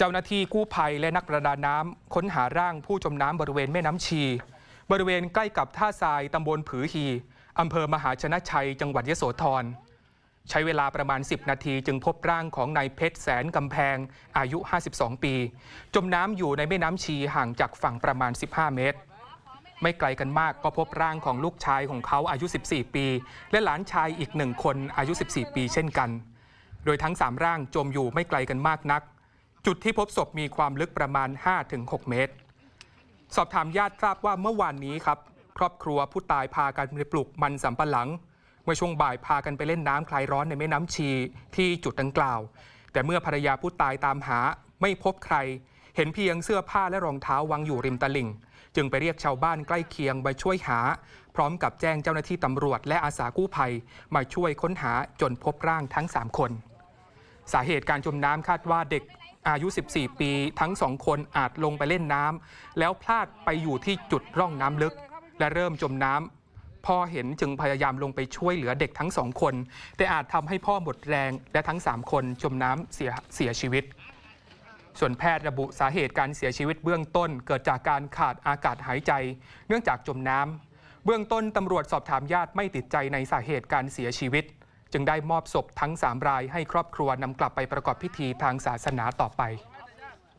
เจ้าหน้าที่กู้ภัยและนักประดาน้ำค้นหาร่างผู้จมน้ำบริเวณแม่น้ำชี บริเวณใกล้กับท่าทรายตำบลผือฮีอำเภอมหาชนะชัย จังหวัดยโสธร ใช้เวลาประมาณ 10 นาทีจึงพบร่างของนายเพชรแสนกำแพง อายุ 52 ปี จมน้ำอยู่ในแม่น้ำชีห่างจากฝั่งประมาณ 15 เมตร ไม่ไกลกันมากก็พบร่างของลูกชายของเขาอายุ 14 ปี และหลานชายอีกหนึ่งคนอายุ 14 ปีเช่นกัน โดยทั้ง 3 ร่างจมอยู่ไม่ไกลกันมากนัก จุดที่พบศพมีความลึกประมาณ 5-6 เมตร สอบถามญาติทราบว่าเมื่อวานนี้ครับ ครอบครัวผู้ตายพากันไปปลูกมันสำปะหลัง เมื่อช่วงบ่ายพากันไปเล่นน้ำคลายร้อนในแม่น้ำชีที่จุดดังกล่าว แต่เมื่อภรรยาผู้ตายตามหาไม่พบใคร เห็นเพียงเสื้อผ้าและรองเท้าวางอยู่ริมตลิ่ง จึงไปเรียกชาวบ้านใกล้เคียงมาช่วยหา พร้อมกับแจ้งเจ้าหน้าที่ตำรวจและอาสากู้ภัย มาช่วยค้นหาจนพบร่างทั้ง 3 คน สาเหตุการจมน้ำคาดว่าเด็กอายุ 14 ปีทั้งสองคนอาจลงไปเล่นน้ำแล้วพลาดไปอยู่ที่จุดร่องน้ำลึก และเริ่มจมน้ำพ่อเห็นจึงพยายามลงไปช่วยเหลือเด็กทั้งสองคน แต่อาจทำให้พ่อหมดแรงและทั้ง 3 คนจมน้ำเสียเสียชีวิต ส่วนแพทย์ระบุสาเหตุการเสียชีวิตเบื้องต้นเกิดจากการขาดอากาศหายใจ เนื่องจากจมน้ำเบื้องต้นตำรวจสอบถามญาติไม่ติดใจในสาเหตุการเสียชีวิต จึงได้มอบศพทั้ง 3 รายให้ครอบครัวนำกลับไปประกอบพิธีทางศาสนาต่อไป